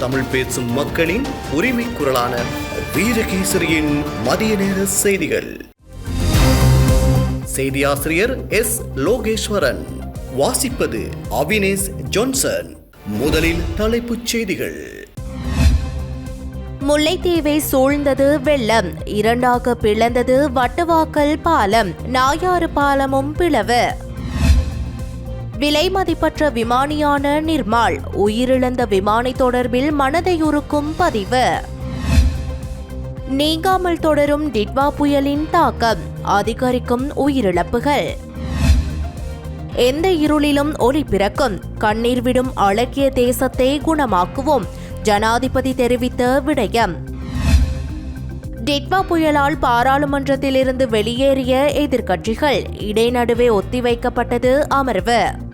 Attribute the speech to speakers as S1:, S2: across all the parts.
S1: தமிழ் பேசும் மக்களின் உரிமை குரலான வீரகேசரியின் மதிய நேர செய்திகள். செய்தியாசிரியர் எஸ். லோகேஸ்வரன். வாசிப்பது அவினேஷ் ஜான்சன். முதலில் தலைப்புச் செய்திகள்.
S2: முல்லைத்தீவை சூழ்ந்தது வெள்ளம் இரண்டாக பிளந்தது வட்டுவாக்கல் பாலம் நாயாறு பாலமும் பிளவு. விலை மதிப்பற்ற விமானியான நிர்மால் உயிரிழந்த விமானி தொடர்பில் மனதையுறுக்கும் பதிவு. நீங்காமல் தொடரும் டிட்வா புயலின் தாக்கம் அதிகரிக்கும் உயிரிழப்புகள். எந்த இருளிலும் ஒளி பிறக்கும் கண்ணீர் விடும் அழகிய தேசத்தை குணமாக்குவோம் ஜனாதிபதி தெரிவித்த விடயம். டிட்வா புயலால் பாராளுமன்றத்திலிருந்து வெளியேறிய எதிர்க்கட்சிகள் இடைநடுவே ஒத்திவைக்கப்பட்டது அமர்வு.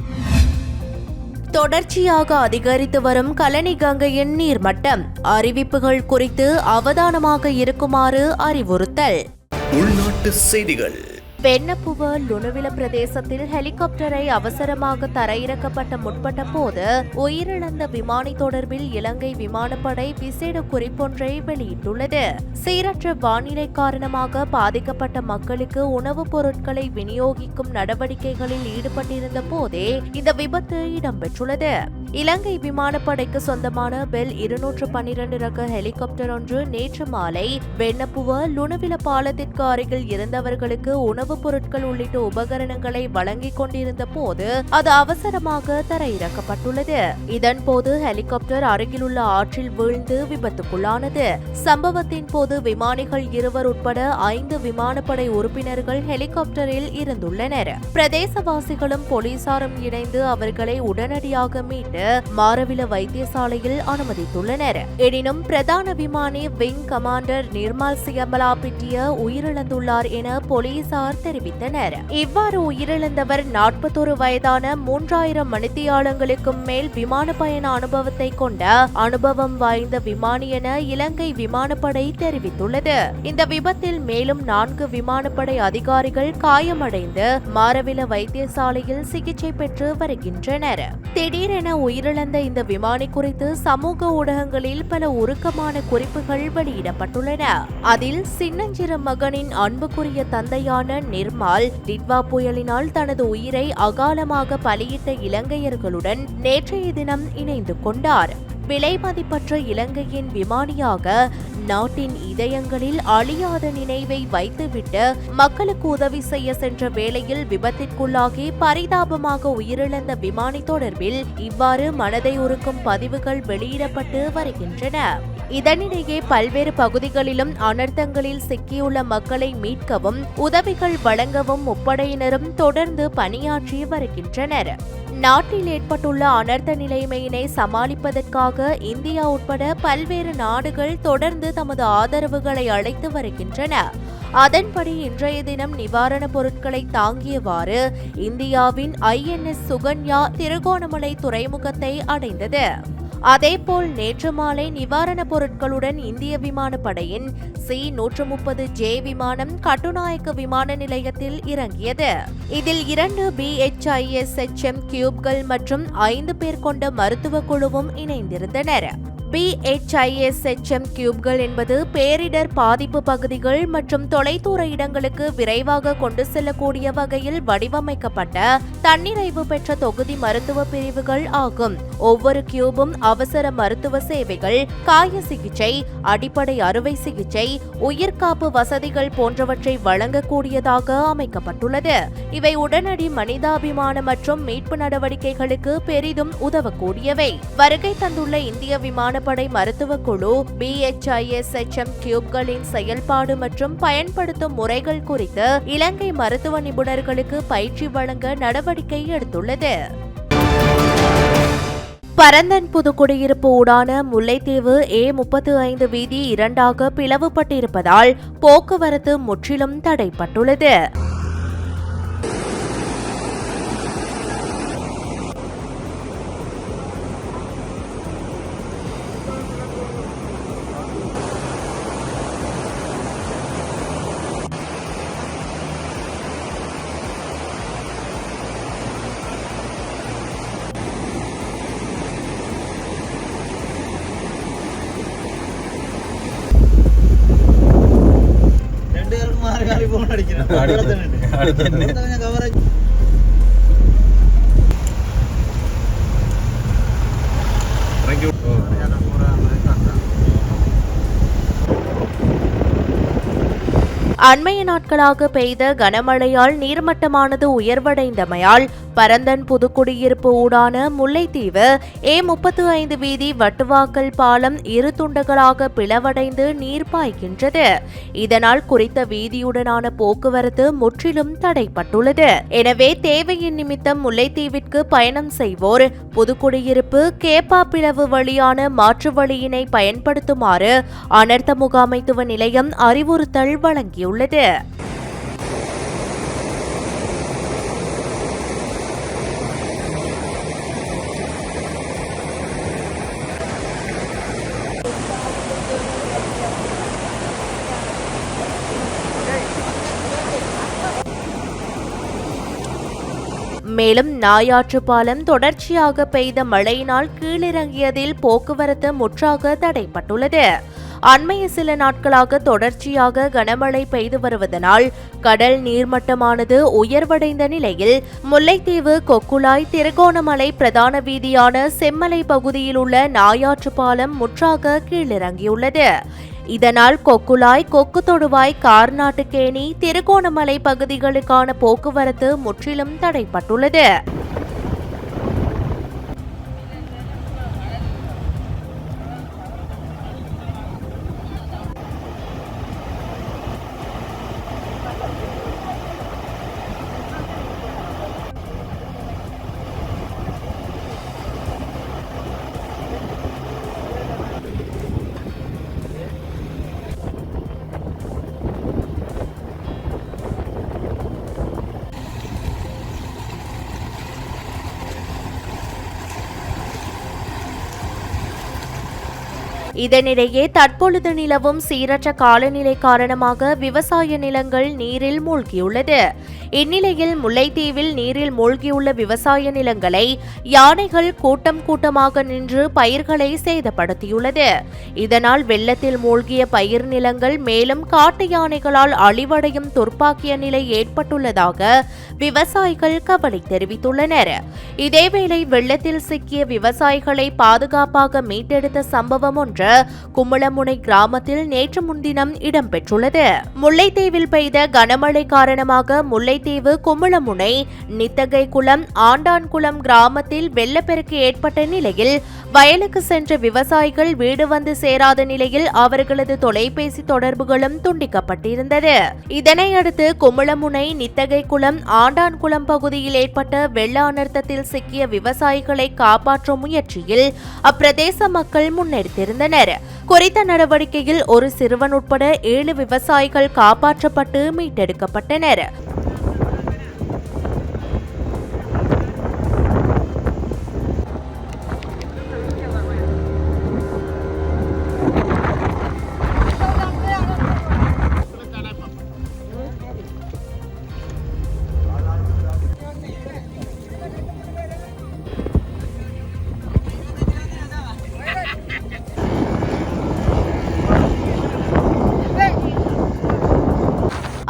S2: தொடர்ச்சியாக அதிகரித்து வரும் கலனி கங்கையின் நீர்மட்டம் அறிவிப்புகள் குறித்து அவதானமாக இருக்குமாறு அறிவுறுத்தல்.
S1: உள்நாட்டு செய்திகள்.
S2: வெண்ணப்புவ லுணுவில பிரதேசத்தில் ஹெலிகாப்டரை அவசரமாக தரையிறக்கப்பட்ட முற்பட்ட போது உயிரிழந்த விமானி தொடர்பில் இலங்கை விமானப்படை விசேட குறிப்பொன்றை வெளியிட்டுள்ளது. சீரற்ற வானிலை காரணமாக பாதிக்கப்பட்ட மக்களுக்கு உணவுப் பொருட்களை விநியோகிக்கும் நடவடிக்கைகளில் ஈடுபட்டிருந்த போதே இந்த விபத்து இடம்பெற்றுள்ளது. இலங்கை விமானப்படைக்கு சொந்தமான பெல் இருநூற்று பன்னிரண்டு ரக ஹெலிகாப்டர் ஒன்று நேற்று மாலை வெண்ணப்புவ லுணுவில பாலத்திற்கு அருகில் இருந்தவர்களுக்கு உணவுப் பொருட்கள் உள்ளிட்ட உபகரணங்களை வழங்கிக் கொண்டிருந்த போது அது அவசரமாக தரையிறக்கப்பட்டுள்ளது. இதன்போது ஹெலிகாப்டர் அருகிலுள்ள ஆற்றில் வீழ்ந்து விபத்துக்குள்ளானது. சம்பவத்தின் போது விமானிகள் இருவர் உட்பட ஐந்து விமானப்படை உறுப்பினர்கள் ஹெலிகாப்டரில் இருந்துள்ளனர். பிரதேசவாசிகளும் போலீசாரும் இணைந்து அவர்களை உடனடியாக மீட்டு மாரவில வைத்தியசாலையில் அனுமதித்துள்ளனர். எனினும் பிரதான விமானி wing commander Nirmal Siyambalapitiya உயிரிழந்துள்ளார் என போலீசார் தெரிவித்தனர். இவ்வாறு உயிரிழந்தவர் நாற்பத்தொரு வயதான மூன்றாயிரம் மணித்தியாலங்களுக்கும் மேல் விமான பயண அனுபவத்தை கொண்ட அனுபவம் வாய்ந்த விமானி என இலங்கை விமானப்படை தெரிவித்துள்ளது. இந்த விபத்தில் மேலும் நான்கு விமானப்படை அதிகாரிகள் காயமடைந்து மாரவில வைத்தியசாலையில் சிகிச்சை பெற்று வருகின்றனர். திடீரென உயிரிழந்த இந்த விமானி குறித்து சமூக ஊடகங்களில் பல உருக்கமான குறிப்புகள் வெளியிடப்பட்டுள்ளன. அதில் சின்னஞ்சிறு மகனின் அன்புக்குரிய தந்தையான நிர்மால் டிட்வா புயலினால் தனது உயிரை அகாலமாக பலியிட்ட இலங்கையர்களுடன் நேற்றைய தினம் இணைந்து கொண்டார். விலைமதிப்பற்ற இலங்கையின் விமானியாக நாட்டின் இதயங்களில் அழியாத நினைவை வைத்துவிட்டு மக்களுக்கு உதவி செய்ய சென்ற வேளையில் விபத்திற்குள்ளாகி பரிதாபமாக உயிரிழந்த விமானி தொடர்பில் இவ்வாறு மனதை உருக்கும் பதிவுகள் வெளியிடப்பட்டு வருகின்றன. இதனிடையே பல்வேறு பகுதிகளிலும் அனர்த்தங்களில் சிக்கியுள்ள மக்களை மீட்கவும் உதவிகள் வழங்கவும் முப்படையினரும் தொடர்ந்து பணியாற்றி வருகின்றனர். நாட்டில் ஏற்பட்டுள்ள அனர்த்த நிலைமையினை சமாளிப்பதற்காக இந்தியா உட்பட பல்வேறு நாடுகள் தொடர்ந்து தமது ஆதரவுகளை அழைத்து வருகின்றன. அதன்படி இன்றைய தினம் நிவாரணப் பொருட்களை தாங்கியவாறு இந்தியாவின் ஐஎன்எஸ் சுகன்யா திருகோணமலை துறைமுகத்தை அடைந்தது. அதேபோல் நேற்று மாலை நிவாரணப் பொருட்களுடன் இந்திய விமானப்படையின் சி நூற்று முப்பது ஜே விமானம் கட்டுநாயக்க விமான நிலையத்தில் இறங்கியது. இதில் இரண்டு பிஎச்ஐஎஸ்எச்எம் கியூப்கள் மற்றும் ஐந்து பேர் கொண்ட மருத்துவ குழுவும் இணைந்திருந்தனர். பிஎச்ஐஎஸ்எச்எம் கியூப்கள் என்பது பேரிடர் பாதிப்பு பகுதிகள் மற்றும் தொலைதூர இடங்களுக்கு விரைவாக கொண்டு செல்லக்கூடிய வகையில் வடிவமைக்கப்பட்ட தன்னிறைவு பெற்ற தொகுதி மருத்துவ பிரிவுகள் ஆகும். ஒவ்வொரு கியூபும் அவசர மருத்துவ சேவைகள் காய சிகிச்சை அடிப்படை அறுவை சிகிச்சை உயிர்காப்பு வசதிகள் போன்றவற்றை வழங்கக்கூடியதாக அமைக்கப்பட்டுள்ளது. இவை உடனடி மனிதாபிமான மற்றும் மீட்பு நடவடிக்கைகளுக்கு பெரிதும் உதவக்கூடியவை. வருகை தந்துள்ள இந்திய விமான விமானப்படை மருத்துவ குழு பிஎச்ஐஎஸ்எச்எம் கியூப்களின் செயல்பாடு மற்றும் பயன்படுத்தும் முறைகள் குறித்து இலங்கை மருத்துவ நிபுணர்களுக்கு பயிற்சி வழங்க நடவடிக்கை எடுத்துள்ளது. பரந்தன் புதுக்குடியிருப்பு ஊடான முல்லைத்தீவு ஏ முப்பத்து ஐந்து வீதி இரண்டாக பிளவுபட்டிருப்பதால் போக்குவரத்து முற்றிலும் தடைப்பட்டுள்ளது. കാണിക്കന്നെ அண்மைய நாட்களாக பெய்த கனமழையால் நீர்மட்டமானது உயர்வடைந்தமையால் பரந்தன் புதுக்குடியிருப்பு ஊடான முல்லைத்தீவு ஏ முப்பத்து ஐந்து வீதி வட்டுவாக்கல் பாலம் இரு துண்டுகளாக பிளவடைந்து நீர் பாய்கின்றது. இதனால் குறித்த வீதியுடனான போக்குவரத்து முற்றிலும் தடைப்பட்டுள்ளது. எனவே தேவையின் நிமித்தம் முல்லைத்தீவிற்கு பயணம் செய்வோர் புதுக்குடியிருப்பு கேப்பா பிளவு வழியான மாற்று வழியினை பயன்படுத்துமாறு அனர்த்த முகாமைத்துவ நிலையம் அறிவுறுத்தல் வழங்கியுள்ளது. மேலும் நாயாற்று பாலம் தொடர்ச்சியாக பெய்த மழையினால் கீழிறங்கியதில் போக்குவரத்து முற்றாக தடைப்பட்டுள்ளது அண்மைய சில நாட்களாக தொடர்ச்சியாக கனமழை பெய்து வருவதனால் கடல் நீர்மட்டமானது உயர்வடைந்த நிலையில் முல்லைத்தீவு கொக்குளாய் திருகோணமலை பிரதான வீதியான செம்மலை பகுதியில் உள்ள நாயாற்று பாலம் முற்றாக கீழிறங்கியுள்ளது. இதனால் கொக்குலாய் கொக்கு தொடுவாய் கார்நாட்டுக்கேணி திருகோணமலை பகுதிகளுக்கான போக்குவரத்து முற்றிலும் தடைப்பட்டுள்ளது இதனிடையே தற்பொழுது நிலவும் சீரற்ற காலநிலை காரணமாக விவசாய நிலங்கள் நீரில் மூழ்கியுள்ளது. இந்நிலையில் முல்லைத்தீவில் நீரில் மூழ்கியுள்ள விவசாய நிலங்களை யானைகள் கூட்டம் கூட்டமாக நின்று பயிர்களை சேதப்படுத்தியுள்ளது. இதனால் வெள்ளத்தில் மூழ்கிய பயிர் நிலங்கள் மேலும் காட்டு யானைகளால் அழிவடையும் துர்ப்பாக்கிய நிலை ஏற்பட்டுள்ளதாக விவசாயிகள் கவலை தெரிவித்துள்ளனர். இதேவேளை வெள்ளத்தில் சிக்கிய விவசாயிகளை பாதுகாப்பாக மீட்டெடுத்த சம்பவம் ஒன்று கும்பளமுனை கிராமத்தில் நேற்று முன்தினம் இடம்பெற்றுள்ளது. முல்லைத்தீவில் பெய்த கனமழை காரணமாக முல்லைத்தீவு கும்பளமுனை நித்தகை குளம் ஆண்டான்குளம் கிராமத்தில் வெள்ளப்பெருக்கு ஏற்பட்ட நிலையில் வயலுக்கு சென்ற விவசாயிகள் வீடு வந்து சேராத நிலையில் அவர்களது தொலைபேசி தொடர்புகளும் துண்டிக்கப்பட்டிருந்தது. இதனையடுத்து கும்பளமுனை நித்தகை குளம் ஆண்டான்குளம் பகுதியில் ஏற்பட்ட வெள்ள அனர்த்தத்தில் சிக்கிய விவசாயிகளை காப்பாற்றும் முயற்சியில் அப்பிரதேச மக்கள் முன்னெடுத்திருந்தனர். குறித்த நடவடிக்கையில் ஒரு சிறுவன் உட்பட ஏழு விவசாயிகள் காப்பாற்றப்பட்டு மீட்டெடுக்கப்பட்டனர்.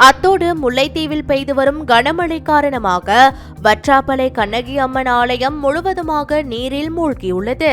S2: அத்தோடு முல்லைத்தீவில் பெய்து வரும் கனமழை காரணமாக வற்றாப்பளை கண்ணகி அம்மன் ஆலயம் முழுவதுமாக நீரில் மூழ்கியுள்ளது.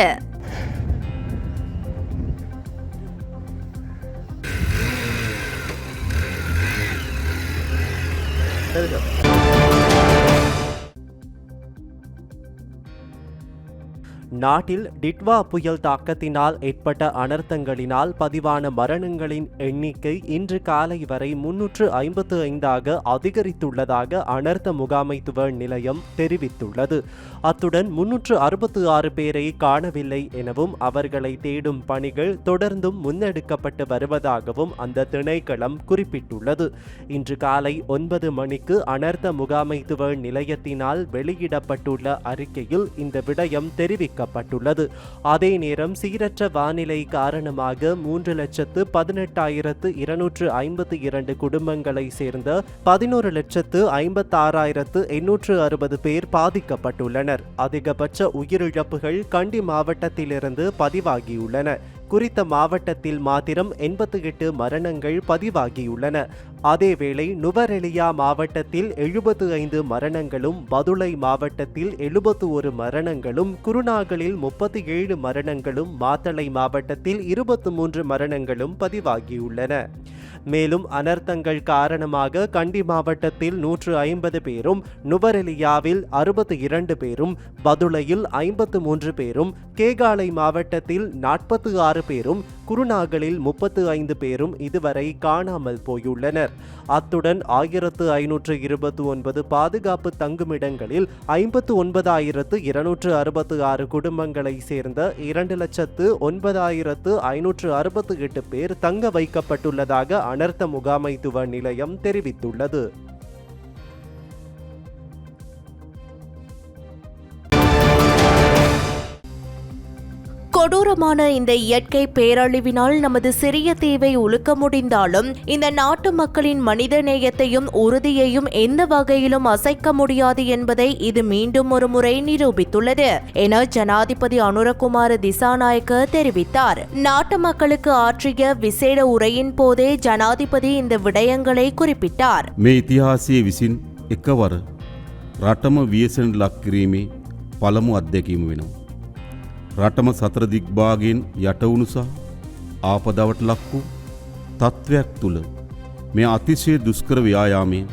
S3: நாட்டில் டிட்வா புயல் தாக்கத்தினால் ஏற்பட்ட அனர்த்தங்களினால் பதிவான மரணங்களின் எண்ணிக்கை இன்று காலை வரை முன்னூற்று ஐம்பத்து ஐந்தாக அதிகரித்துள்ளதாக அனர்த்த முகாமைத்துவ நிலையம் தெரிவித்துள்ளது. அத்துடன் முன்னூற்று அறுபத்து ஆறு பேரை காணவில்லை எனவும் அவர்களை தேடும் பணிகள் தொடர்ந்தும் முன்னெடுக்கப்பட்டு வருவதாகவும் அந்த திணைக்களம் குறிப்பிட்டுள்ளது. இன்று காலை ஒன்பது மணிக்கு அனர்த்த முகாமைத்துவ நிலையத்தினால் வெளியிடப்பட்டுள்ள அறிக்கையில் இந்த விடயம் தெரிவிக்க தெரிவிக்கப்பட்டுள்ளது அதே நேரம் சீரற்ற வானிலை காரணமாக மூன்று லட்சத்து பதினெட்டாயிரத்து இருநூற்று ஐம்பத்தி இரண்டு குடும்பங்களை சேர்ந்த பதினோரு லட்சத்து ஐம்பத்தாறாயிரத்து எண்ணூற்று அறுபது பேர் பாதிக்கப்பட்டுள்ளனர். அதிகபட்ச உயிரிழப்புகள் கண்டி மாவட்டத்திலிருந்து பதிவாகியுள்ளன. குறித்த மாவட்டத்தில் மாத்திரம் எண்பத்தி எட்டு மரணங்கள் பதிவாகியுள்ளன. அதேவேளை நுவரெலியா மாவட்டத்தில் எழுபத்து ஐந்து மரணங்களும் பதுளை மாவட்டத்தில் எழுபத்து ஒரு மரணங்களும் குருநாகலில் முப்பத்தி ஏழு மரணங்களும் மாத்தளை மாவட்டத்தில் இருபத்து மூன்று மரணங்களும் பதிவாகியுள்ளன. மேலும் அனர்த்தங்கள் காரணமாக கண்டி மாவட்டத்தில் நூற்று ஐம்பது பேரும் நுவரெலியாவில் அறுபத்தி இரண்டு பேரும் பதுளையில் ஐம்பத்து மூன்று பேரும் கேகாலை மாவட்டத்தில் நாற்பத்து ஆறு பேரும் குருநாகலில் முப்பத்து ஐந்து பேரும் இதுவரை காணாமல் போயுள்ளனர். அத்துடன் ஆயிரத்து ஐநூற்று இருபத்தி ஒன்பது பாதுகாப்பு தங்குமிடங்களில் ஐம்பத்து ஒன்பதாயிரத்து இருநூற்று அறுபத்து ஆறு குடும்பங்களை சேர்ந்த இரண்டு லட்சத்து ஒன்பதாயிரத்து ஐநூற்று அறுபத்து எட்டு பேர் தங்க வைக்கப்பட்டுள்ளதாக அனர்த்த முகாமைத்துவ நிலையம் தெரிவித்துள்ளது.
S2: கொடூரமான இந்த இயற்கை பேரழிவினால் நமது சிறிய தீவை ஒழுக்க முடிந்தாலும் இந்த நாட்டு மக்களின் மனித நேயத்தையும் உறுதியையும் எந்த வகையிலும் அசைக்க முடியாது என்பதை இது மீண்டும் ஒரு முறை நிரூபித்துள்ளது என ஜனாதிபதி அனுரகுமார் திசாநாயக்க தெரிவித்தார். நாட்டு மக்களுக்கு ஆற்றிய விசேட உரையின் போதே ஜனாதிபதி இந்த விடயங்களை குறிப்பிட்டார்.
S4: மே இத்திஹாசிய விசின் எக்கவாறு ராட்டம விஎஸ்என் லாக் பலமும் அத்தேக்கியும் வேணும் රටම සතර දික්භාගෙන් යටවුණු සහ ආපදවට ලක්වූ තත්ත්වයක් තුළ මේ අතිශය දුස්කර ව්‍යායාමයෙන්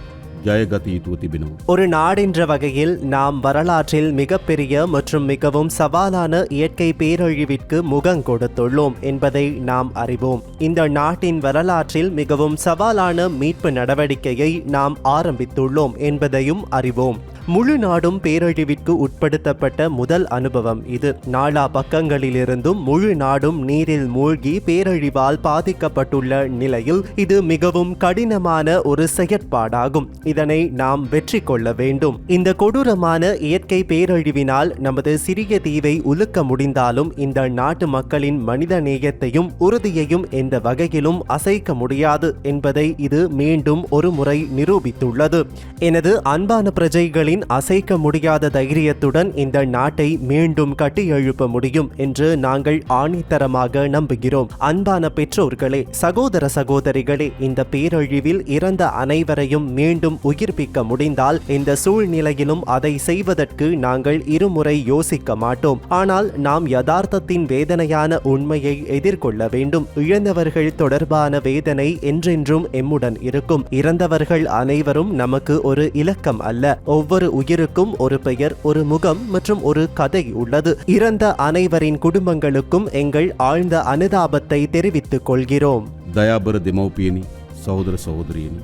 S4: ஜெயகதியுத்துவ திபினோ
S3: ஒரு நாடென்ற வகையில் நாம் வரலாற்றில் மிகப்பெரிய மற்றும் மிகவும் சவாலான இயற்கை பேரழிவிற்கு முகம் கொடுத்துள்ளோம் என்பதை நாம் அறிவோம். இந்த நாட்டின் வரலாற்றில் மிகவும் சவாலான மீட்பு நடவடிக்கையை நாம் ஆரம்பித்துள்ளோம் என்பதையும் அறிவோம். முழு நாடும் பேரழிவிற்கு உட்படுத்தப்பட்ட முதல் அனுபவம் இது. நாலா பக்கங்களிலிருந்தும் முழு நாடும் நீரில் மூழ்கி பேரழிவால் பாதிக்கப்பட்டுள்ள நிலையில் இது மிகவும் கடினமான ஒரு செயற்பாடாகும். இதனை நாம் வெற்றி கொள்ள வேண்டும். இந்த கொடூரமான இயற்கை பேரழிவினால் நமது சிறிய தீவை உலுக்க முடிந்தாலும் இந்த நாட்டு மக்களின் மனித நேயத்தையும் உறுதியையும் எந்த வகையிலும் அசைக்க முடியாது என்பதை இது மீண்டும் ஒரு முறை நிரூபித்துள்ளது. எனது அன்பான பிரஜைகளின் அசைக்க முடியாத தைரியத்துடன் இந்த நாட்டை மீண்டும் கட்டி எழுப்ப முடியும் என்று நாங்கள் ஆணித்தரமாக நம்புகிறோம். அன்பான பெற்றோர்களே சகோதர சகோதரிகளே இந்த பேரழிவில் இறந்த அனைவரையும் மீண்டும் உயிர்ப்பிக்க முடிந்தால் இந்த சூழ்நிலையிலும் அதை செய்வதற்கு நாங்கள் இருமுறை யோசிக்க மாட்டோம். ஆனால் நாம் யதார்த்தத்தின் வேதனையான உண்மையை எதிர்கொள்ள வேண்டும். இழந்தவர்கள் தொடர்பான வேதனை என்றென்றும் எம்முடன் இருக்கும். இறந்தவர்கள் அனைவரும் நமக்கு ஒரு இலக்கம் அல்ல. ஒவ்வொரு உயிருக்கும் ஒரு பெயர் ஒரு முகம் மற்றும் ஒரு கதை உள்ளது. இறந்த அனைவரின் குடும்பங்களுக்கும் எங்கள் ஆழ்ந்த அனுதாபத்தை தெரிவித்துக் கொள்கிறோம்.
S4: தயாபுர திமௌபியனி சகோதர சகோதரியனி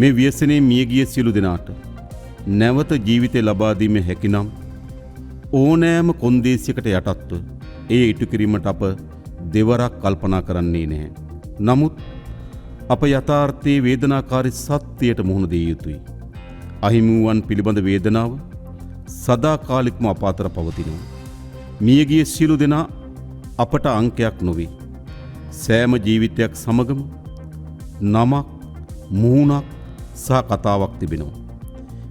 S4: මේ ව්‍යසනයේ මියගිය සියලු දෙනාට නැවත ජීවිතය ලබාදීම හැකිනම් ඕනෑම කොන්දේසියකට යටත්ව ඒ ඉටු කිරීමට අප දෙවරක් කල්පනා කරන්නේ නැහැ. නමුත් අප යථාර්ථයේ වේදනාකාරි සත්‍යයට මුහුණ දිය යුතුයි. අහිමුවන් පිළිබඳ වේදනාව සදාකාලික්ම අපාතර පවතිනවා. මියගිය සියලු දෙනා අපට අංකයක් නොවේ. සෑම ජීවිතයක් සමගම නමක් මුහුණක් සහ කතාවක් තිබෙනවා.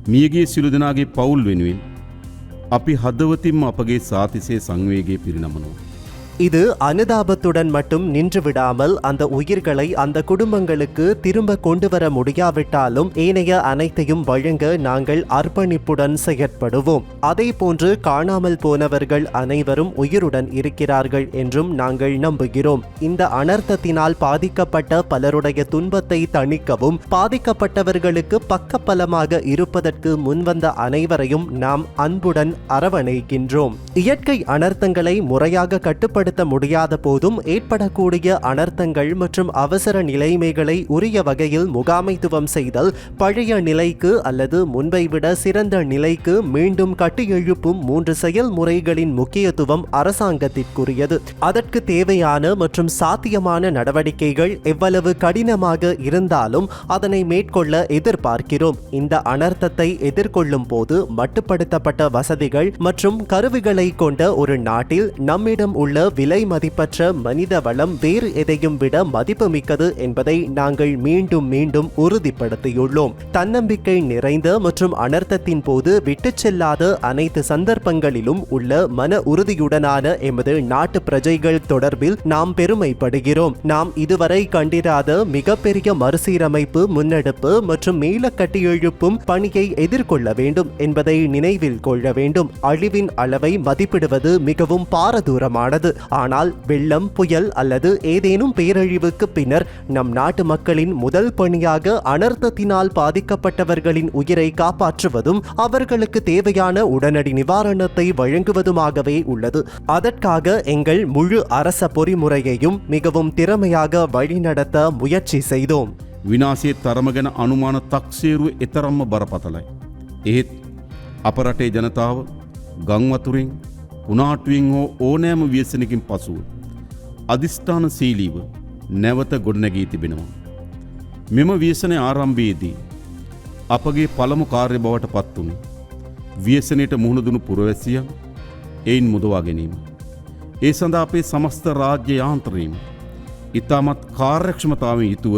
S4: මියගේ සිලු දෙනාගේ පවුල් වෙනුවෙන් අපි හදවතින්ම අපගේ සාතිසය සංවේගේ පිරිනමනවා.
S3: இது அனுதாபத்துடன் மட்டும் நின்று விடாமல் அந்த உயிர்களை அந்த குடும்பங்களுக்கு திரும்ப கொண்டு வர முடியாவிட்டாலும் ஏனைய அனைத்தையும் வழங்க நாங்கள் அர்ப்பணிப்புடன் செயற்படுவோம். அதே போன்று காணாமல் போனவர்கள் அனைவரும் உயிருடன் இருக்கிறார்கள் என்றும் நாங்கள் நம்புகிறோம். இந்த அனர்த்தத்தினால் பாதிக்கப்பட்ட பலருடைய துன்பத்தை தணிக்கவும் பாதிக்கப்பட்டவர்களுக்கு பக்கபலமாக இருப்பதற்கு முன்வந்த அனைவரையும் நாம் அன்புடன் அரவணைக்கின்றோம். இயற்கை அனர்த்தங்களை முறையாக கட்டுப்படுத்த முடியாத போதும் ஏற்படக்கூடிய அனர்த்தங்கள் மற்றும் அவசர நிலைமைகளை உரிய வகையில் முகாமைத்துவம் செய்தல் பழைய நிலைக்கு அல்லது முன்பை விட சிறந்த நிலைக்கு மீண்டும் கட்டியெழுப்பும் மூன்று செயல்முறைகளின் முக்கியத்துவம் அரசாங்கத்திற்குரியது. அதற்கு தேவையான மற்றும் சாத்தியமான நடவடிக்கைகள் எவ்வளவு கடினமாக இருந்தாலும் அதனை மேற்கொள்ள எதிர்பார்க்கிறோம். இந்த அனர்த்தத்தை எதிர்கொள்ளும் போது மட்டுப்படுத்தப்பட்ட வசதிகள் மற்றும் கருவிகளை கொண்ட ஒரு நாட்டில் நம்மிடம் உள்ள விலை மதிப்பற்ற மனித வளம் வேறு எதையும் விட மதிப்புமிக்கது என்பதை நாங்கள் மீண்டும் மீண்டும் உறுதிப்படுத்தியுள்ளோம். தன்னம்பிக்கை நிறைந்த மற்றும் அனர்த்தத்தின் போது விட்டு செல்லாத அனைத்து சந்தர்ப்பங்களிலும் உள்ள மன உறுதியுடனான எமது நாட்டு பிரஜைகள் தொடர்பில் நாம் பெருமைப்படுகிறோம். நாம் இதுவரை கண்டிராத மிகப்பெரிய மறுசீரமைப்பு முன்னெடுப்பு மற்றும் மீள கட்டியெழுப்பும் பணியை எதிர்கொள்ள வேண்டும் என்பதை நினைவில் கொள்ள வேண்டும். அழிவின் அளவை மதிப்பிடுவது மிகவும் பாரதூரமானது. ஆனால் வெள்ளம் புயல் அல்லது ஏதேனும் பேரழிவுக்கு பின்னர் நம் நாட்டு மக்களின் முதல் பணியாக அனர்த்தத்தினால் பாதிக்கப்பட்டவர்களின் உயிரை காப்பாற்றுவதும் அவர்களுக்கு தேவையான உடனடி நிவாரணத்தை வழங்குவதுமாகவே உள்ளது அதற்காக எங்கள் முழு அரச பொறிமுறையையும் மிகவும் திறமையாக வழிநடத்த முயற்சி செய்தோம்
S4: විනාසේ තරම ගැන අනුමාන තක්සේරුව එතරම්ම බරපතලයි. ඒත් අප රටේ ජනතාව ගංවතුරින් උනාටුවෙන් හෝ ඕනෑම ව්‍යසනකින් පසුව. අධිෂ්ඨාන සීලීව නැවත ගොඩනැගී තිබෙනවා. මෙම ව්‍යසනය ආරම්භයේදී. අපගේ පළමු කාර්ය බවට පත් වුණේ. ව්‍යසනයට මුහුණදුණු පුරවැසියන් එයින් මුදවා ගැනීම. ඒ සඳහා අපේ සමස්ත රාජ්‍ය යාන්ත්‍රණීම. ඉතාමත් කාර්යක්ෂමතාවෙන් යුතුව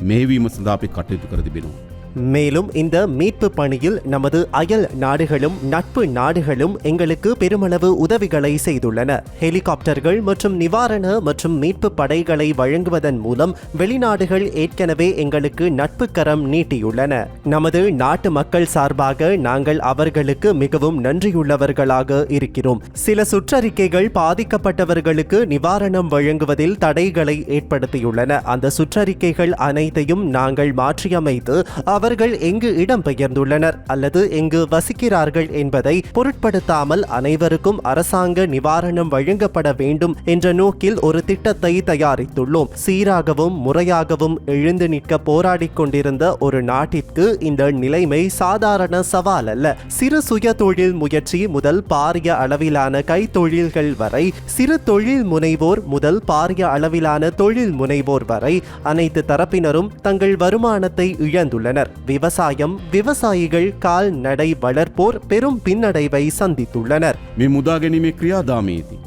S4: මේවීම සඳහා අපි කටයුතු කර තිබෙනවා.
S3: மேலும் இந்த மீட்பு பணியில் நமது அயல் நாடுகளும் நட்பு நாடுகளும் எங்களுக்கு பெருமளவு உதவிகளை செய்துள்ளன. ஹெலிகாப்டர்கள் மற்றும் நிவாரண மற்றும் மீட்பு படைகளை வழங்குவதன் மூலம் வெளிநாடுகள் ஏற்கனவே எங்களுக்கு நட்பு கரம் நீட்டியுள்ளன. நமது நாட்டு மக்கள் சார்பாக நாங்கள் அவர்களுக்கு மிகவும் நன்றியுள்ளவர்களாக இருக்கிறோம். சில சுற்றறிக்கைகள் பாதிக்கப்பட்டவர்களுக்கு நிவாரணம் வழங்குவதில் தடைகளை ஏற்படுத்தியுள்ளன. அந்த சுற்றறிக்கைகள் அனைத்தையும் நாங்கள் மாற்றியமைத்து அவர்கள் எங்கு இடம்பெயர்ந்துள்ளனர் அல்லது எங்கு வசிக்கிறார்கள் என்பதை பொருட்படுத்தாமல் அனைவருக்கும் அரசாங்க நிவாரணம் வழங்கப்பட வேண்டும் என்ற நோக்கில் ஒரு திட்டத்தை தயாரித்துள்ளோம். சீராகவும் முறையாகவும் எழுந்து நிற்க போராடிக் கொண்டிருந்த ஒரு நாட்டிற்கு இந்த நிலைமை சாதாரண சவால் அல்ல. சிறு சுய தொழில் முயற்சி முதல் பாரிய அளவிலான கைத்தொழில்கள் வரை சிறு தொழில் முனைவோர் முதல் பாரிய அளவிலான தொழில் முனைவோர் வரை அனைத்து தரப்பினரும் தங்கள் வருமானத்தை இழந்துள்ளனர். விவசாயம் விவசாயிகள் கால்நடை வளர்ப்போர் பெரும் பின்னடைவை சந்தித்துள்ளனர்
S4: මේ මුදාගැනීමේ ක්‍රියාදාමයේදී.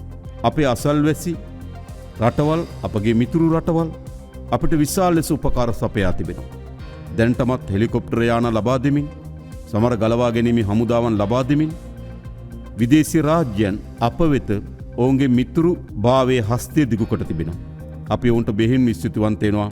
S4: අපේ අසල්වැසි රටවල් අපගේ මිතුරු රටවල් අපිට විශාල් ලෙස උපකාර සපයා තිබෙනවා. දැන්ටමත් හෙලිකොප්ටරයාන ලබා දෙමින් සමර ගලවා ගැනීම හමුදාවන් ලබා දෙමින් විදේශි රාජ්‍යයන් අප වෙත ඔවුන්ගේ මිතුරු භාවය හස්තය දිගුකොට තිබෙනවා. අපි ඔවුන්ට බෙහින් විස්තුතිවන්තයෙනවා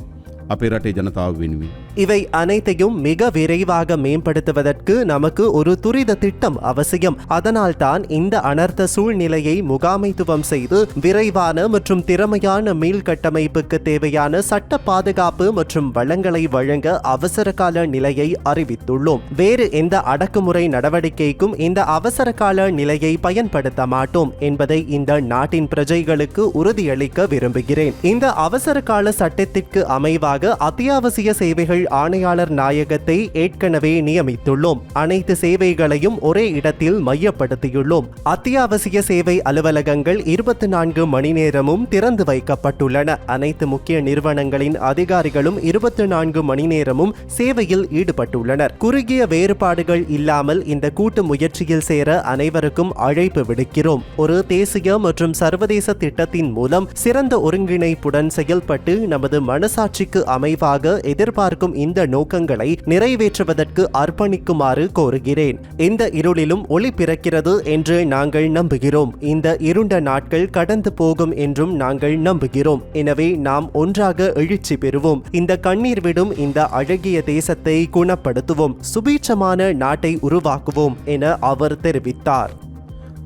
S4: අපේ රටේ ජනතාව වෙනුවෙන්.
S3: இவை அனைத்தையும் மிக விரைவாக மேம்படுத்துவதற்கு நமக்கு ஒரு துரித திட்டம் அவசியம். அதனால்தான் இந்த அனர்த்த சூழ்நிலையை முகாமைத்துவம் செய்து விரைவான மற்றும் திறமையான மீள்கட்டமைப்புக்கு தேவையான சட்ட பாதுகாப்பு மற்றும் வளங்களை வழங்க அவசர கால நிலையை அறிவித்துள்ளோம். வேறு எந்த அடக்குமுறை நடவடிக்கைக்கும் இந்த அவசர கால நிலையை பயன்படுத்த மாட்டோம் என்பதை இந்த நாட்டின் பிரஜைகளுக்கு உறுதியளிக்க விரும்புகிறேன். இந்த அவசர கால சட்டத்திற்கு அமைவாக அத்தியாவசிய சேவைகள் ஆணையாளர் நாயகத்தை ஏற்கனவே நியமித்துள்ளோம். அனைத்து சேவைகளையும் ஒரே இடத்தில் மையப்படுத்தியுள்ளோம். அத்தியாவசிய சேவை அலுவலகங்கள் இருபத்தி நான்கு மணி நேரமும் திறந்து வைக்கப்பட்டுள்ளன. அனைத்து முக்கிய நிறுவனங்களின் அதிகாரிகளும் இருபத்தி நான்கு மணி நேரமும் சேவையில் ஈடுபட்டுள்ளனர். குறுகிய வேறுபாடுகள் இல்லாமல் இந்த கூட்டு முயற்சியில் சேர அனைவருக்கும் அழைப்பு விடுக்கிறோம். ஒரு தேசிய மற்றும் சர்வதேச திட்டத்தின் மூலம் சிறந்த ஒருங்கிணைப்புடன் செயல்பட்டு நமது மனசாட்சிக்கு அமைவாக எதிர்பார்க்கும் இந்த நோக்கங்களை நிறைவேற்றுவதற்கு அர்ப்பணிக்குமாறு கோருகிறேன் இந்த இருளிலும் ஒளி பிறக்கிறது என்று நாங்கள் நம்புகிறோம் இந்த இருண்ட நாட்கள் கடந்து போகும் என்றும் நாங்கள் நம்புகிறோம் எனவே நாம் ஒன்றாக எழுச்சி பெறுவோம் இந்த கண்ணீர் விடும் இந்த அழகிய தேசத்தை குணப்படுத்துவோம் சுபீட்சமான நாட்டை உருவாக்குவோம் என அவர் தெரிவித்தார்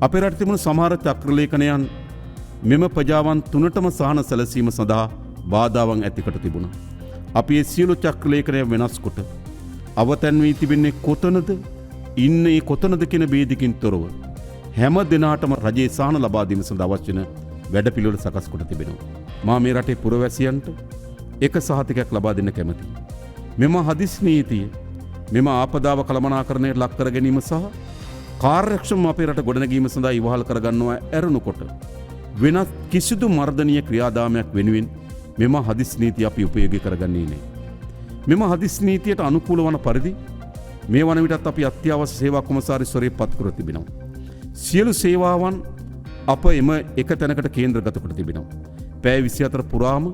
S4: අපේ රට තිබුණු සමහර චක්‍රලේඛනයන් මෙම ප්‍රජාවන් තුනටම සහන සැලසීම සඳහා බාධාවන් ඇතිකට තිබුණ. අපි ඒ සියලු චක්‍රලේඛනය වෙනස් කොට. අවතැන්වී තිබෙන්නේ කොතනද ඉන්න ඒ කොතනද කෙන බේදිකින් තොරව. හැම දෙනාටම රජයේ සාන ලබාදීම සඳ අවශ්‍යන වැඩ පිළිවල සකස් කොට තිබෙනවා. මා මේ රටේ පුරවැසියන්ට එක සහතිකයක් ලබා දෙන්න කැමති. මෙම හදිස්නීතිය මෙම ආපදාව කළමනාකරණය ලක්කර ගැනීම සහ කාර්යක්ෂම අපේ රට ගොඩනැගීම සඳහා ඉවහල් කරගන්නවා ඇරණුකොට. වෙනත් කිසිදු මර්ධනය ක්‍රියාදාමයක් වෙනුවෙන් මෙම හදිස් නීති අපි උපයෝගි කරගන්නේ නෑ. මෙම හදිස් නීතියට අනුකූල වන පරිදි මේ වන විටත් අපි අත්‍යවශ්‍ය සේවා කොමසාරිස්වරය පත්කර තිබෙනවා. සියලු සේවාවන් අප එම එක තැනකට කේන්ද්‍රගත කොට තිබෙනවා. පෑ විසි අතර පුරාම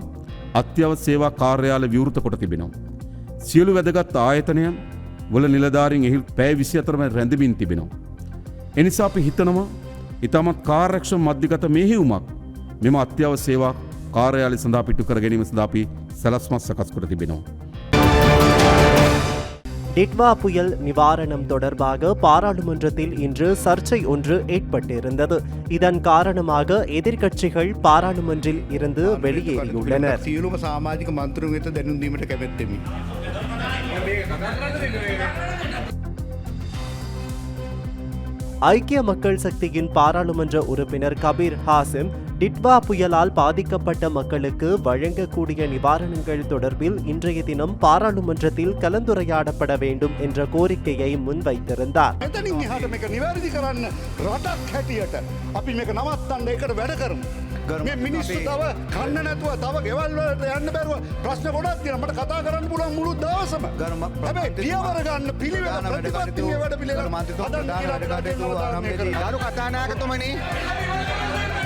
S4: අත්‍යව සේවා කාර්යාල විවෘත කොට තිබෙනවා. සියලු වැදගත් ආයතනයන් වල නිලධාරින් එහි පෑ විසි අතරම රැඳමින් තිබෙනවා. එනිසා අපි හිතනවා ඉතාමත් කාර්යක්ෂ මධ්‍යගත මෙහිවුමක් මෙම අත්‍යව සේවා කාර්යාලය සඳහා පිටු කර ගැනීම සදාපි සැලස්මත් සකස් කොට තිබෙනවා.
S3: டிட்வா புயல் நிவாரணம் தொடர்பாக பாராளுமன்றத்தில் இன்று சர்ச்சை ஒன்று ஏற்பட்டிருந்தது இதன் காரணமாக எதிர்க்கட்சிகள் பாராளுமன்றில் இருந்து வெளியேறியுள்ளனர்
S5: සියලුම සාමාජික මන්තරුන් වෙත දැනුම්දීමට කැමැත්තෙමි.
S3: ஐக்கிய மக்கள் சக்தியின் பாராளுமன்ற உறுப்பினர் கபீர் ஹாசிம் டிட்வா புயலால் பாதிக்கப்பட்ட மக்களுக்கு வழங்கக்கூடிய நிவாரணங்கள் தொடர்பில் இன்றைய தினம் பாராளுமன்றத்தில் கலந்துரையாடப்பட வேண்டும் என்ற கோரிக்கையை முன்வைத்திருந்தார்
S5: එතනින් එහාට මේක නිවැරදි කරන්න රටක් හැටියට අපි මේක නවත්තන්න එකට වැඩ කරමු. මේ මිනිස්සු තව කන්න නැතුව තව ගෙවල්වලට යන්න බැරුව ප්‍රශ්න ගොඩක් තියෙන මට කතා කරන්න පුළුවන් මුළු දවසම හැබැයි පියවර ගන්න පිළිවෙල ප්‍රතිපත්තියේ වැඩ පිළිවෙල හදන්න කියලා අපි රටේ අවධානය කරනවා.
S6: ගරු කතානායකතුමනි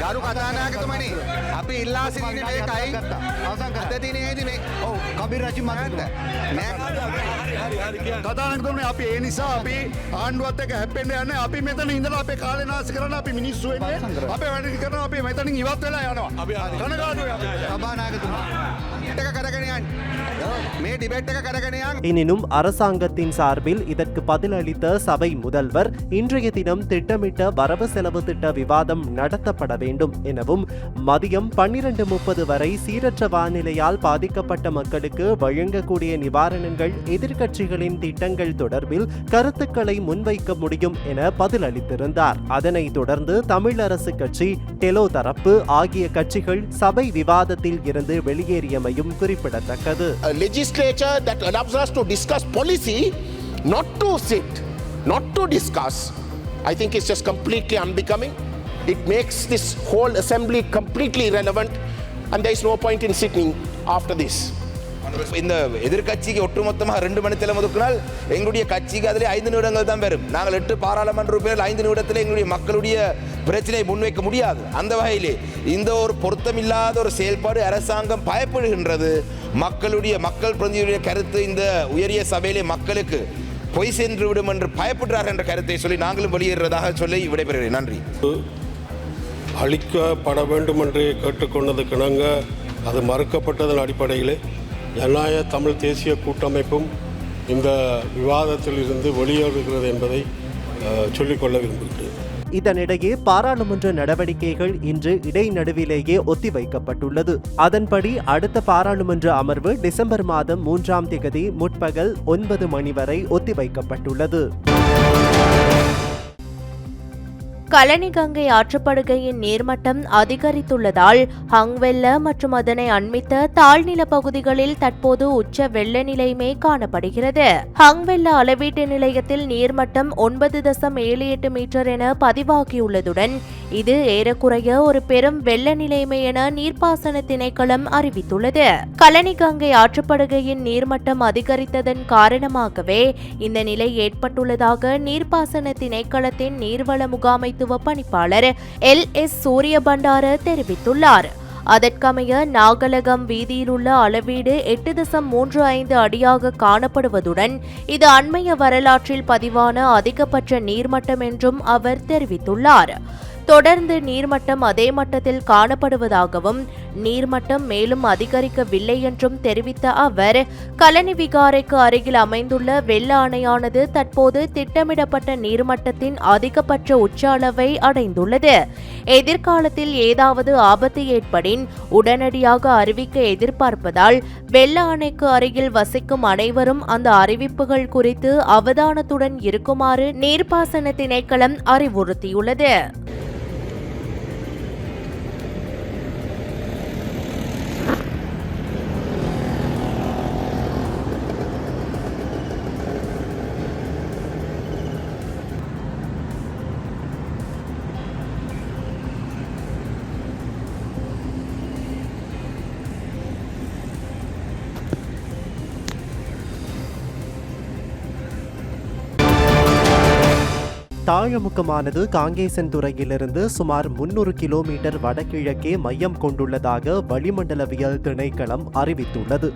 S6: ගරු කතානායකතුමනි අපි ඉල්ලා සිටින මේකයි අද දිනේදී මේ? ඔව් කබිර් රජි මහත්මයා නෑ.
S5: කතානකතුමනි අපි ඒ නිසා අපි ආණ්ඩුවත් එක හැප්පෙන්න්න යන්න. අපි මෙතන ඉඳලා අපේ කාලනාස කරන අපි මිනිස්සු වෙන්නේ. අපේ වැඩි කරන අපේ මෙතනින් ඉවත් වෙලා යනවා. කනගාටුයි අපි.
S6: සභානායකතුමා
S3: எனினும் அரசாங்கத்தின் சார்பில் இதற்கு பதிலளித்த சபை முதல்வர் இன்றைய தினம் திட்டமிட்ட வரவு செலவு திட்ட விவாதம் நடத்தப்பட வேண்டும் எனவும் மதியம் பன்னிரண்டு முப்பது வரை சீரற்ற வானிலையால் பாதிக்கப்பட்ட மக்களுக்கு வழங்கக்கூடிய நிவாரணங்கள் எதிர்க்கட்சிகளின் திட்டங்கள் தொடர்பில் கருத்துக்களை முன்வைக்க முடியும் என பதிலளித்திருந்தார். அதனைத் தொடர்ந்து தமிழரசு கட்சி டெலோ தரப்பு ஆகிய கட்சிகள் சபை விவாதத்தில் இருந்து வெளியேறியமையும் குறிப்பிடத்தக்கது.
S7: A legislature that allows us to discuss policy, not to sit, not to discuss, I think it's just completely unbecoming. It makes this whole assembly completely irrelevant, and there is no point in sitting after this.
S8: இந்த எதிர்க்கட்சிக்கு ஒட்டுமொத்தமாக ரெண்டு மணித்தில ஒதுக்கினால் எங்களுடைய கட்சிக்கு அதிலே ஐந்து நிமிடங்கள் தான் வரும் நாங்கள் எட்டு பாராளுமன்ற உறுப்பினர் ஐந்து நிமிடத்தில் எங்களுடைய மக்களுடைய பிரச்சனையை முன்வைக்க முடியாது. அந்த வகையிலே இந்த ஒரு பொருத்தமில்லாத ஒரு செயல்பாடு அரசாங்கம் பயப்படுகின்றது. மக்களுடைய மக்கள் பிரதிநிதியுடைய கருத்து இந்த உயரிய சபையிலே மக்களுக்கு பொய் சென்று விடும் என்று பயப்படுறார் என்ற கருத்தை சொல்லி நாங்களும் வெளியேறதாக சொல்லி விடைபெறுகிறேன். நன்றி.
S9: அளிக்கப்பட வேண்டும் என்று கேட்டுக்கொண்டதுக்கிணங்க அது மறுக்கப்பட்டதன் அடிப்படையில் ஜனநாயக தமிழ் தேசிய கூட்டமைப்பும் இந்த விவாதத்தில் இருந்து வெளியேறுகிறது என்பதை சொல்லிக்கொள்ள விரும்புகிறேன்.
S3: இதனிடையே பாராளுமன்ற நடவடிக்கைகள் இன்று இடைநடுவிலேயே ஒத்திவைக்கப்பட்டுள்ளது. அதன்படி அடுத்த பாராளுமன்ற அமர்வு டிசம்பர் மாதம் மூன்றாம் திகதி முற்பகல் ஒன்பது மணி வரை ஒத்திவைக்கப்பட்டுள்ளது.
S2: கலனி கங்கை ஆற்றுப்படுகையின் நீர்மட்டம் அதிகரித்துள்ளதால் ஹங்வெல்ல மற்றும் அதனை அண்மித்த தாழ்நில பகுதிகளில் தற்போது உச்ச வெள்ள நிலைமை காணப்படுகிறது. ஹங்வெல்ல அளவீட்டு நிலையத்தில் நீர்மட்டம் ஒன்பது தசம் ஏழு எட்டு மீட்டர் என பதிவாகியுள்ளதுடன் இது ஏறக்குறைய ஒரு பெரும் வெள்ள நிலைமை என நீர்ப்பாசன திணைக்களம் அறிவித்துள்ளது. கலனி கங்கை ஆற்றுப்படுகையின் நீர்மட்டம் அதிகரித்ததன் காரணமாகவே இந்த நிலை ஏற்பட்டுள்ளதாக நீர்ப்பாசன திணைக்களத்தின் நீர்வள முகாமைத்துவ பணிப்பாளர் எல். எஸ். சூரியபண்டார தெரிவித்துள்ளார். அதற்கமைய நாகலகம் வீதியில் உள்ள அளவீடு எட்டு தசம் மூன்று ஐந்து அடியாக காணப்படுவதுடன் இது அண்மைய வரலாற்றில் பதிவான அதிகபட்ச நீர்மட்டம் என்றும் அவர் தெரிவித்துள்ளார். தொடர்ந்து நீர்மட்டம் அதே மட்டத்தில் காணப்படுவதாகவும் நீர்மட்டம் மேலும் அதிகரிக்கவில்லை என்றும் தெரிவித்த அவர் கலனி விகாரைக்கு அருகில் அமைந்துள்ள வெள்ள அணையானது தற்போது திட்டமிடப்பட்ட நீர்மட்டத்தின் அதிகபட்ச உச்ச அளவை அடைந்துள்ளது. எதிர்காலத்தில் ஏதாவது ஆபத்து ஏற்படின் உடனடியாக அறிவிக்க எதிர்பார்ப்பதால் வெள்ள அணைக்கு அருகில் வசிக்கும் அனைவரும் அந்த அறிவிப்புகள் குறித்து அவதானத்துடன் இருக்குமாறு நீர்ப்பாசன திணைக்களம் அறிவுறுத்தியுள்ளது.
S3: தாழமுக்கமானது காங்கேசன்துறையிலிருந்து சுமார் முன்னூறு கிலோமீட்டர் வடகிழக்கே மையம் கொண்டுள்ளதாக வளிமண்டலவியல் திணைக்களம் அறிவித்துள்ளது.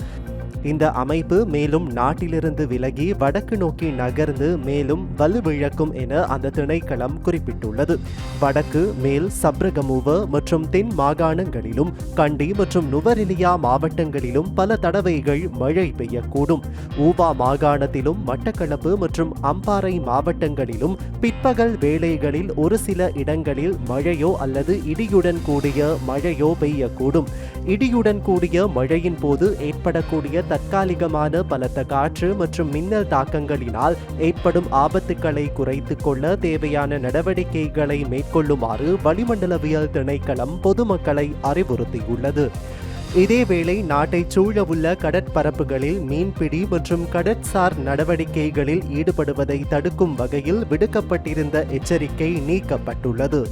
S3: இந்த அமைப்பு மேலும் நாட்டிலிருந்து விலகி வடக்கு நோக்கி நகர்ந்து மேலும் வலுவிழக்கும் என அந்த திணைக்களம் குறிப்பிட்டுள்ளது. வடக்கு மேல் சப்ரகமுவ மற்றும் தென் மாகாணங்களிலும் கண்டி மற்றும் நுவரெலியா மாவட்டங்களிலும் பல தடவைகள் மழை பெய்யக்கூடும். ஊபா மாகாணத்திலும் மட்டக்களப்பு மற்றும் அம்பாறை மாவட்டங்களிலும் பிற்பகல் வேளைகளில் ஒரு சில இடங்களில் மழையோ அல்லது இடியுடன் கூடிய மழையோ பெய்யக்கூடும். இடியுடன் கூடிய மழையின் போது ஏற்படக்கூடிய தற்காலிகமான பலத்த காற்று மற்றும் மின்னல் தாக்கங்களினால் ஏற்படும் ஆபத்துக்களை குறைத்துக் கொள்ள தேவையான நடவடிக்கைகளை மேற்கொள்ளுமாறு வளிமண்டலவியல் திணைக்களம் பொதுமக்களை அறிவுறுத்தியுள்ளது. இதேவேளை நாட்டைச் சூழவுள்ள கடற்பரப்புகளில் மீன்பிடி மற்றும் கடற்சார் நடவடிக்கைகளில் ஈடுபடுவதை தடுக்கும் வகையில் விடுக்கப்பட்டிருந்த எச்சரிக்கை நீக்கப்பட்டுள்ளது.